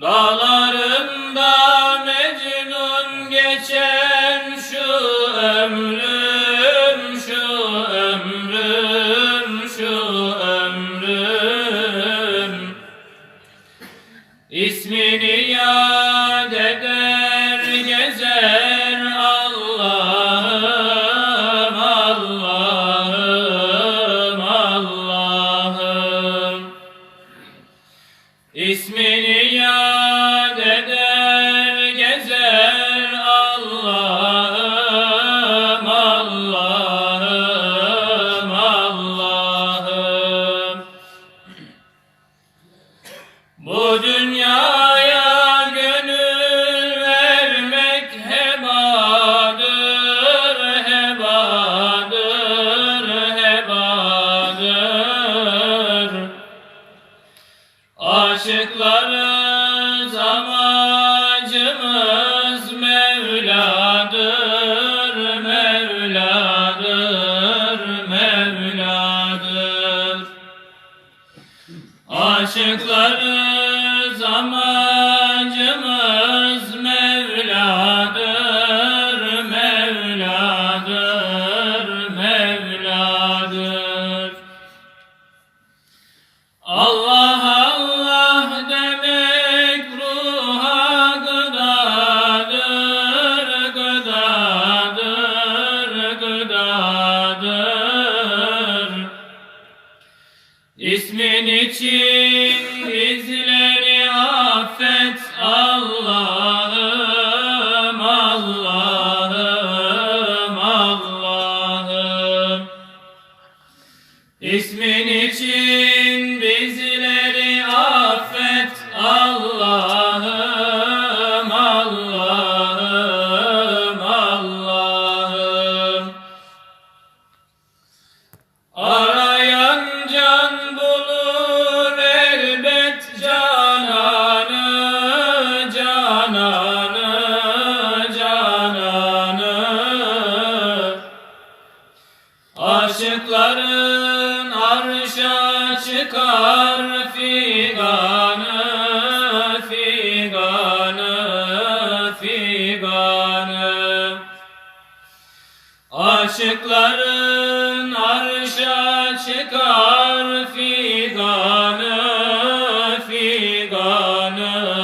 Dağlarında Mecnun geçen şu ömrüm, şu ömrüm, şu ömrüm. İsmini yad eder gezer Bu dünyaya gönül vermek hebadır, hebadır, hebadır Aşıklarız amacımız Mevladır, Mevladır, Mevladır. Aşıklarız amacımız Mevladır, Mevladır, Mevladır. Allah Allah demek ruha gıdadır, gıdadır, gıdadır. İsmin için bizleri affet Allah'ım, Allah'ım, Allah'ım. İsmin için bizleri affet Allah'ım, Allah'ım, Allah'ım. Arayan Aşıkların arşa çıkar figanı figanı figanı. Aşıkların arşa çıkar figanı figanı.